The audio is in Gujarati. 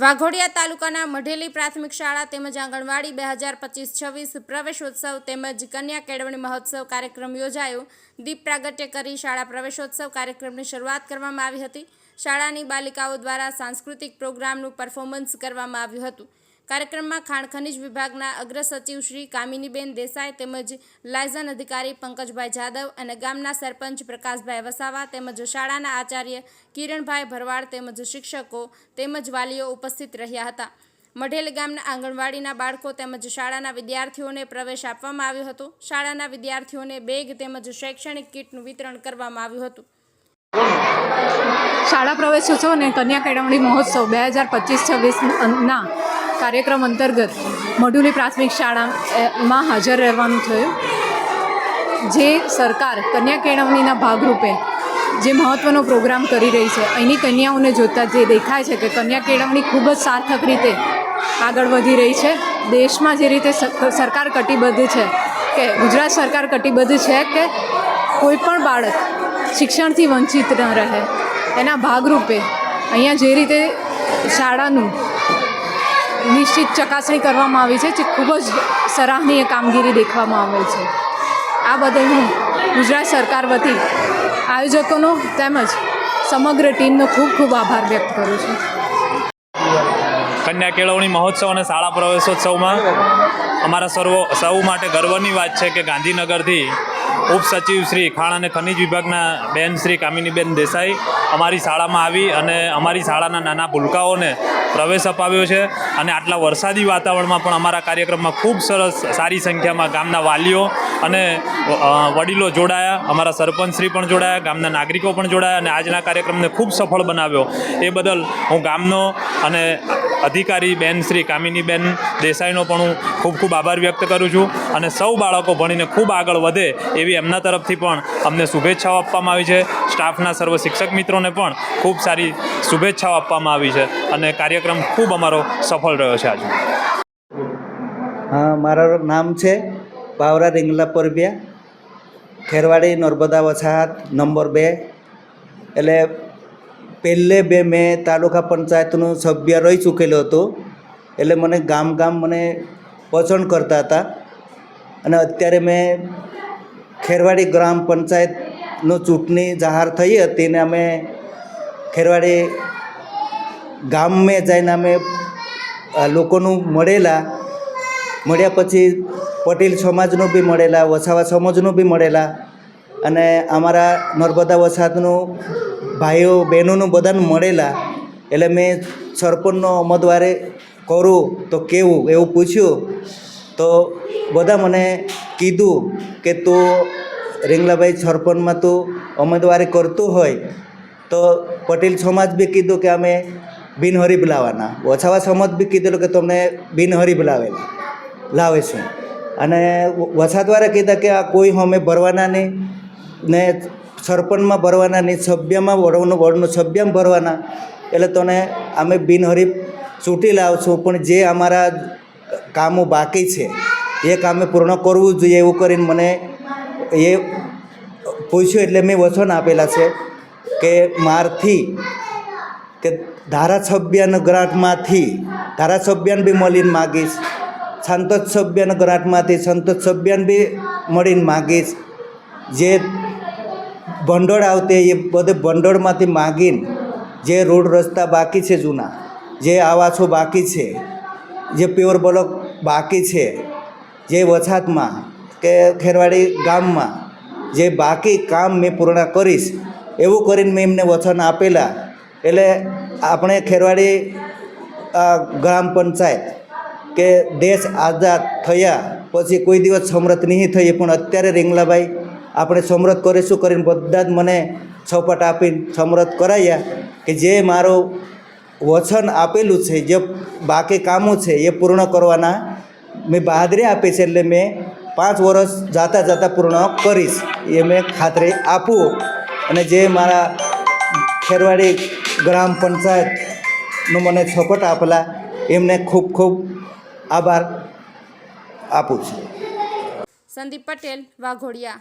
વાઘોડિયા તાલુકાના મઢેલી પ્રાથમિક શાળા તેમજ આંગણવાડી બે હજાર પચીસ છવ્વીસ પ્રવેશોત્સવ તેમજ કન્યા કેળવણી મહોત્સવ કાર્યક્રમ યોજાયો. દીપ પ્રાગટ્ય કરી શાળા પ્રવેશોત્સવ કાર્યક્રમની શરૂઆત કરવામાં આવી હતી. શાળાની બાલિકાઓ દ્વારા સાંસ્કૃતિક પ્રોગ્રામનું પરફોર્મન્સ કરવામાં આવ્યું હતું. કાર્યક્રમમાં ખાણ ખનિજ વિભાગના અગ્ર સચિવ શ્રી કામિનીબેન દેસાઈ તેમજ લાયઝન અધિકારી પંકજભાઈ જાદવ અને ગામના સરપંચ પ્રકાશભાઈ વસાવા તેમજ શાળાના આચાર્ય કિરણભાઈ ભરવાડ તેમજ શિક્ષકો તેમજ વાલીઓ ઉપસ્થિત રહ્યા હતા. મઢેલ ગામના આંગણવાડીના બાળકો તેમજ શાળાના વિદ્યાર્થીઓને પ્રવેશ આપવામાં આવ્યો હતો. શાળાના વિદ્યાર્થીઓને બેગ તેમજ શૈક્ષણિક કીટનું વિતરણ કરવામાં આવ્યું હતું. શાળા પ્રવેશોત્સવ અને કન્યા કેળવણી મહોત્સવ બે હજાર પચીસ છવ્વીસના કાર્યક્રમ અંતર્ગત મઢુલી પ્રાથમિક શાળામાં હાજર રહેવાનું થયું. જે સરકાર કન્યા કેળવણીના ભાગરૂપે જે મહત્ત્વનો પ્રોગ્રામ કરી રહી છે, અહીંની કન્યાઓને જોતાં જે દેખાય છે કે કન્યા કેળવણી ખૂબ જ સાર્થક રીતે આગળ વધી રહી છે. દેશમાં જે રીતે સરકાર કટિબદ્ધ છે કે ગુજરાત સરકાર કટિબદ્ધ છે કે કોઈ પણ બાળક શિક્ષણથી વંચિત ન રહે, એના ભાગરૂપે અહીંયા જે રીતે શાળાનું નિશ્ચિત ચકાસણી કરવામાં આવી છે જે ખૂબ જ સરાહનીય કામગીરી દેખવામાં આવે છે. આ બદલ હું ગુજરાત સરકાર વતી આયોજકોનો તેમજ સમગ્ર ટીમનો ખૂબ ખૂબ આભાર વ્યક્ત કરું છું. કન્યા કેળવણી મહોત્સવ અને શાળા પ્રવેશોત્સવમાં અમારા સર્વ સૌ માટે ગર્વની વાત છે કે ગાંધીનગરથી ઉપસચિવ શ્રી ખાણ અને ખનિજ વિભાગના બેન શ્રી કામિનીબેન દેસાઈ અમારી શાળામાં આવી અને અમારી શાળાના નાના ભૂલકાઓને પ્રવેશ અપાવ્યો છે અને આટલા વરસાદી વાતાવરણમાં પણ અમારા કાર્યક્રમમાં ખૂબ સરસ સારી સંખ્યામાં ગામના વાલીઓ અને વડીલો જોડાયા, અમારા સરપંચશ્રી પણ જોડાયા, ગામના નાગરિકો પણ જોડાયા અને આજના કાર્યક્રમને ખૂબ સફળ બનાવ્યો. એ બદલ હું ગામનો અને અધિકારી બેન શ્રી કામિનીબેન દેસાઈનો પણ હું ખૂબ ખૂબ આભાર વ્યક્ત કરું છું અને સૌ બાળકો ભણીને ખૂબ આગળ વધે એવી એમના તરફથી પણ અમને શુભેચ્છાઓ આપવામાં આવી છે. સ્ટાફના સર્વ શિક્ષક મિત્રોને પણ ખૂબ સારી શુભેચ્છાઓ આપવામાં આવી છે અને કાર્યક્રમ ખૂબ અમારો સફળ રહ્યો છે આજે હા, મારું નામ છે પાવરા રીંગલા પરબિયા ખેરવાડી નર્મદા વસાહત નંબર બે. એટલે પહેલે બે મેં તાલુકા પંચાયતનું સભ્ય રહી ચૂકેલો હતો. એટલે મને ગામ ગામ મને પસંદ કરતા હતા. અને અત્યારે મેં ખેરવાડી ગ્રામ પંચાયતનું ચૂંટણી જાહેર થઈ હતી ને અમે ખેરવાડી ગામમાં જઈને અમે લોકોનું મળેલા. મળ્યા પછી પટેલ સમાજનું બી મળેલા, વસાવા સમાજનું બી મળેલા. અને અમારા નર્મદા વસાદનું ભાઈઓ, બહેનોનું બધાને મળેલા. એટલે મેં સરપંચનો ઉમેદવારે કરું તો કેવું એવું પૂછ્યું. તો બધા મને કીધું કે તું રીંગલાભાઈ સરપંચમાં તું ઉમેદવારી કરતું હોય, તો પટેલ સમાજ બી કીધું કે અમે બિનહરીફ લાવવાના. વછાવા સમાજ બી કીધેલું કે તમને બિનહરીફ લાવેલા લાવે છે અને દ્વારા કીધા કે આ કોઈ અમે ભરવાના નહીં, ને સરપંચમાં ભરવાના નહીં, સભ્યમાં વડનું વડનું સભ્યમાં ભરવાના. એટલે તને અમે બિનહરીફ ચૂંટી લાવશું, પણ જે અમારા કામો બાકી છે એ કામે પૂર્ણ કરવું જોઈએ એવું કરીને મને એ પૂછ્યું એટલે મેં વચન આપેલા છે કે મારથી કે ધારાસભ્યના ગ્રાન્ટમાંથી ધારાસભ્યને બી મળીને માગીશ સંતોષ સભ્યના ગ્રાન્ટમાંથી સંતોષ સભ્યને બી મળીને માગીશ. જે ભંડોળ આવતે એ બધે ભંડોળમાંથી માગીને જે રોડ રસ્તા બાકી છે જૂના, જે આવાસો બાકી છે, જે પ્યોર બ્લોક બાકી છે જે વછાતમાં કે ખેરવાડી ગામમાં જે બાકી કામ મેં પૂર્ણ કરીશ, એવું કરીને મેં એમને વચન આપેલા. એટલે આપણે ખેરવાડી ગ્રામ પંચાયત કે દેશ આઝાદ થયા પછી કોઈ દિવસ સમરત નહીં થઈએ, પણ અત્યારે રીંગલાભાઈ આપણે સમરત કરીશું કરીને બધા જ મને છપટ આપીને સમરત કરાયા કે જે મારું વચન આપેલું છે, જે બાકી કામો છે એ પૂર્ણ કરવાના મેં બહાદરી આપી છે એટલે મેં પાંચ વર્ષ જાતા જાતા પૂર્ણ કરીશ. એ મેં ખાતરી આપું. અને જે મારા ખેરવાડી ગ્રામ પંચાયતનું મને સપોર્ટ આપેલા, એમને ખૂબ ખૂબ આભાર આપું છું. સંદીપ પટેલ, વાઘોડિયા.